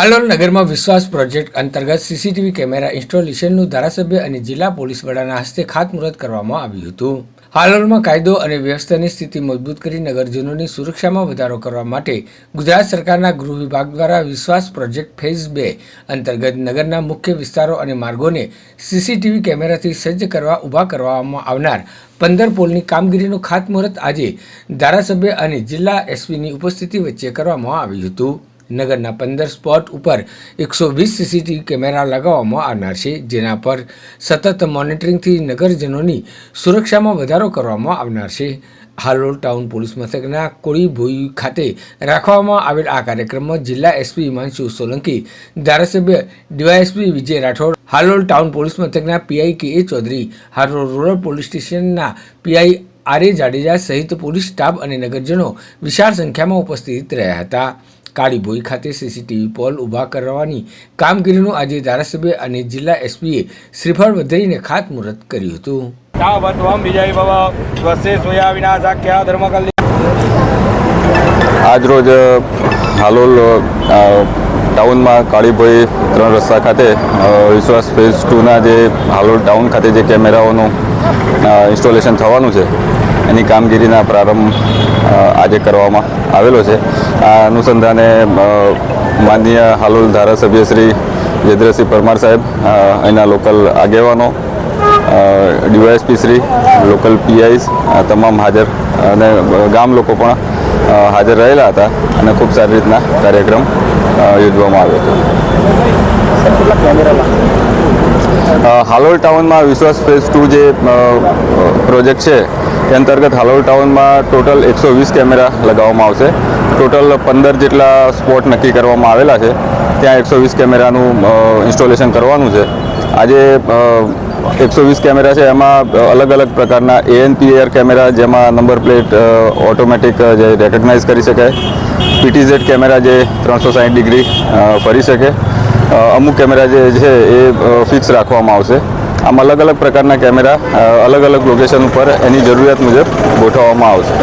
હાલોલ નગરમાં વિશ્વાસ પ્રોજેક્ટ અંતર્ગત સીસીટીવી કેમેરા ઇન્સ્ટોલેશનનું ધારાસભ્ય અને જિલ્લા પોલીસ વડાના હસ્તે ખાતમુહૂર્ત કરવામાં આવ્યું હતું. હાલોલમાં કાયદો અને વ્યવસ્થાની સ્થિતિ મજબૂત કરી નગરજનોની સુરક્ષામાં વધારો કરવા માટે ગુજરાત સરકારના ગૃહ વિભાગ દ્વારા વિશ્વાસ પ્રોજેક્ટ ફેઝ બે અંતર્ગત નગરના મુખ્ય વિસ્તારો અને માર્ગોને સીસીટીવી કેમેરાથી સજ્જ કરવા ઊભા કરવામાં આવનાર પંદર પોલની કામગીરીનું ખાતમુહૂર્ત આજે ધારાસભ્ય અને જિલ્લા એસપીની ઉપસ્થિતિ વચ્ચે કરવામાં આવ્યું હતું. નગરના પંદર સ્પોટ ઉપર એકસો વીસ સીસીટીવી કેમેરા લગાવવામાં આવનાર છે. જેના પર સતત મોનિટરિંગથી નગરજનોની સુરક્ષામાં વધારો કરવામાં આવનાર છે. હાલોલ ટાઉન પોલીસ મથકના કોળીભોઈ ખાતે રાખવામાં આવેલ આ કાર્યક્રમમાં જિલ્લા એસપી હિમાંશુ સોલંકી, ધારાસભ્ય DYSP Vijay Rathod, Halol town police મથકના PI K A Chaudhari, Halol rural police સ્ટેશનના પીઆઈ આર એ જાડેજા સહિત પોલીસ સ્ટાફ અને નગરજનો વિશાળ સંખ્યામાં ઉપસ્થિત રહ્યા હતા. કાળીભોઈ ખાતે સીસીટીવી પોલ ઊભા કરવાની કામગીરીનું આજે ધારાસભ્ય અને જિલ્લા એસપીએ શ્રીફળ વધેરીને ખાતમુહૂર્ત કર્યું હતું. આજરોજ હાલોલ ટાઉનમાં કાળીભોઈ ત્રણ રસ્તા ખાતે વિશ્વાસ ફેઝ ટુના જે હાલોલ ટાઉન ખાતે જે કેમેરાઓનું ઇન્સ્ટોલેશન થવાનું છે એની કામગીરીના પ્રારંભ આજે કરવામાં આવેલો છે. આ અનુસંધાને માનનીય હાલોલ ધારાસભ્ય શ્રી જેદ્રસિંહ પરમાર સાહેબ એના લોકલ આગેવાનો ડીવાયએસપી શ્રી, લોકલ પીઆઈસ તમામ હાજર, અને ગામ લોકો પણ હાજર રહેલા હતા અને ખૂબ સારી રીતના કાર્યક્રમ યોજવામાં આવ્યો હતો. હાલોલ ટાઉનમાં વિશ્વાસ ફેઝ ટુ જે પ્રોજેક્ટ છે, એ અંતર્ગત હાલોલ ટાઉનમાં ટોટલ એકસો વીસ કેમેરા લગાવવામાં આવશે. ટોટલ પંદર જેટલા સ્પોટ નક્કી કરવામાં આવેલા છે, ત્યાં એકસો વીસ કેમેરાનું ઇન્સ્ટોલેશન કરવાનું છે. આજે એકસો વીસ કેમેરા છે, એમાં અલગ અલગ પ્રકારના એએનપીઆર કેમેરા, જેમાં નંબર પ્લેટ ઓટોમેટિક જે રેકગ્નાઇઝ કરી શકાય. પીટીઝેડ કેમેરા જે ત્રણસો સાઠ ડિગ્રી ફરી શકે. અમુક કેમેરા જે છે, એ ફિક્સ રાખવામાં આવશે. આમ અલગ અલગ પ્રકારના કેમેરા અલગ અલગ લોકેશન ઉપર એની જરૂરિયાત મુજબ ગોઠવવામાં આવશે.